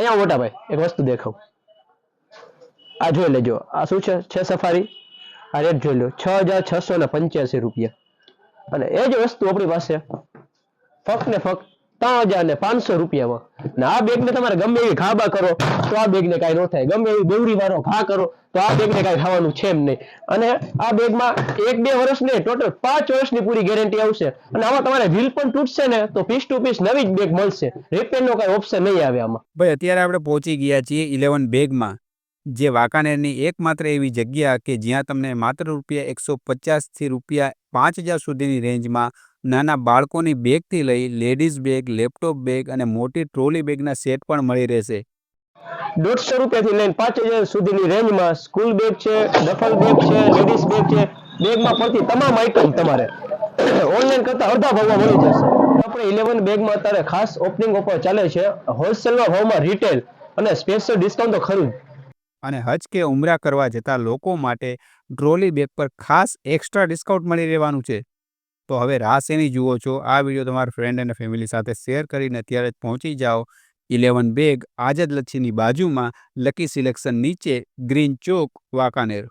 અહીંયા મોટા ભાઈ, એક વસ્તુ દેખાવ. આ જોઈ લેજો, આ શું છે? છે સફારી? આ રેટ જોઈ લો, છ હજાર છસો ને પંચ્યાસી રૂપિયા. અને એ જ વસ્તુ આપણી પાસે. ફક્ત ને ફક્ત ત્રણ હજાર ને પાંચસો રૂપિયામાં. ને તમારે ગમે એવી ઘાબા કરો, તો આ બેગને કાંઈ ન થાય. ગમે એવી બેવડી વાળો ઘા કરો, તો આ બેગને કાંઈ થવાનું છે એમ નહીં. અને આ બેગમાં એક બે વર્ષ ટોટલ પાંચ વર્ષની પૂરી ગેરંટી આવશે. અને આમાં તમારે વ્હીલ પણ તૂટશે ને, તો પીસ ટુ પીસ નવી જ બેગ મળશે. રિપેરનો કાંઈ ઓપ્શન નહીં આવે આમાં. અત્યારે આપણે પહોંચી ગયા છીએ ઇલેવન બેગમાં. જે વાંકાનેરની એકમાત્ર એવી જગ્યા કે જ્યાં તમને માત્ર રૂપિયા એકસો પચાસથી રૂપિયા પાંચ હજાર સુધીની રેન્જમાં નાના બાળકોની બેગથી લઈ લેડીઝ બેગ, લેપટોપ બેગ અને મોટી ટ્રોલી બેગના સેટ પણ મળી રહેશે. દોઢસો રૂપિયાથી લઈને પાંચ હજાર સુધીની રેન્જમાં સ્કૂલ બેગ છે, ડફલ બેગ છે, લેડીઝ બેગ છે, બેગમાં પડતી તમામ આઈટમ તમારે. ઓનલાઈન કરતા અડધા ભાવમાં મળી જશે. આપણે ઇલેવન બેગમાં અત્યારે ખાસ ઓપનિંગ ઓફર ચાલે છે. હોલસેલના ભાવમાં રિટેલ અને સ્પેશિયલ ડિસ્કાઉન્ટ તો ખરું જ. અને હજ કે ઉમરા કરવા જતા લોકો માટે ટ્રોલી બેગ પર ખાસ એક્સ્ટ્રા ડિસ્કાઉન્ટ મળી રહેવાનું છે. તો હવે રાહ જુઓ છો? આ વીડિયો તમારા ફ્રેન્ડ અને ફેમિલી સાથે શેર કરીને અત્યારે જ પહોંચી જાઓ. ઇલેવન બેગ આઝાદ લચ્છીની બાજુમાં લકી સિલેક્શન નીચે ગ્રીન ચોક વાંકાનેર.